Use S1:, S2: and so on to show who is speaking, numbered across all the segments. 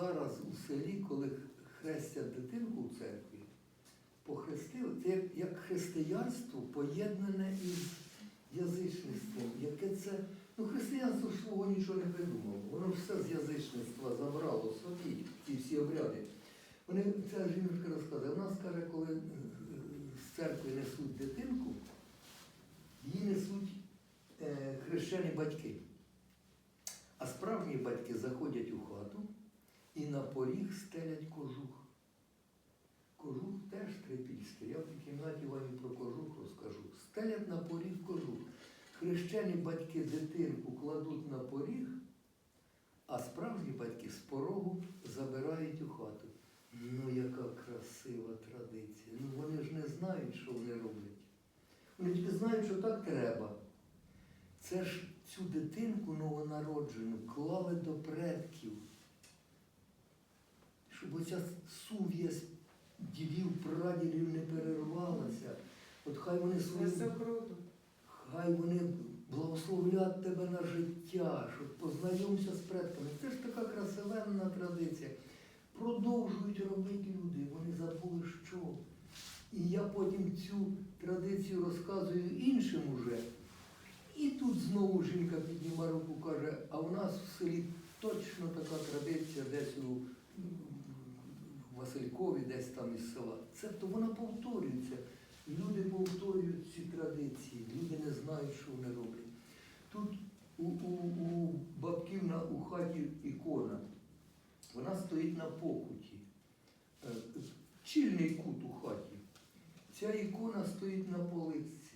S1: зараз у селі, коли хрестять дитинку у церкві, похрестили, це як, християнство поєднане із язичництвом, яке це. Ну, християнство ж свого нічого не придумало. Воно все з язичництва забрало собі, ці всі обряди. Вони, ця жіночка розказує, у нас каже, коли е, з церкви несуть дитинку, її несуть е, хрещені батьки. А справжні батьки заходять у хату і на поріг стелять кожух. Кожух теж трипільський. Я в тій кімнаті вам і про кожух розкажу. Стелять на поріг кожух. Хрещені батьки дитинку кладуть на поріг, а справжні батьки з порогу забирають у хату. Ну, яка красива традиція. Ну вони ж не знають, що вони роблять. Вони тільки знають, що так треба. Це ж цю дитинку новонароджену клали до предків, щоб оця сув'язь дідів, прадідів не перервалася. От хай вони свої, хай вони благословлять тебе на життя, щоб познайомся з предками. Це ж така красивенна традиція. Продовжують робити люди, вони забули що. І я потім цю традицію розказую іншим уже. І тут знову жінка піднімає руку, каже, а в нас в селі точно така традиція десь у Василькові, десь там із села. Це то вона повторюється. Люди повторюють ці традиції, люди не знають, що вони роблять. Тут у, у, у бабків на у хаті ікона. Вона стоїть на покуті. Е, Чільний кут у хаті. Ця ікона стоїть на поличці.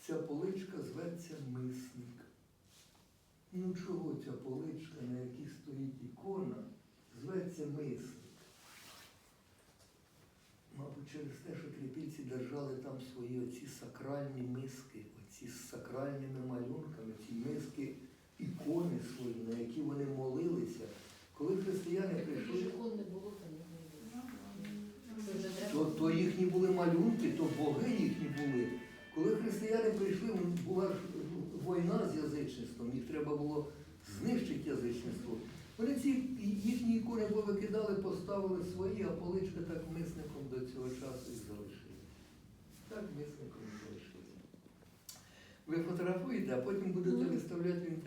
S1: Ця поличка зветься мисник. Ну чого ця поличка, на якій стоїть ікона, зветься мисник? Мабуть, через те, що трипільці держали там свої оці сакральні миски, оці з сакральними малюнками, ці миски, ікони свої, на які вони молилися. Коли християни прийшли. То, то їхні були малюнки, то боги їхні були. Коли християни прийшли, була ж війна з язичництвом, їх треба було знищити язичництво. Вони ці ікони повикидали, поставили свої, а поличка так мисником до цього часу і залишили. Так мисником і залишили. Ви фотографуєте, а потім будете виставляти в інтернеті.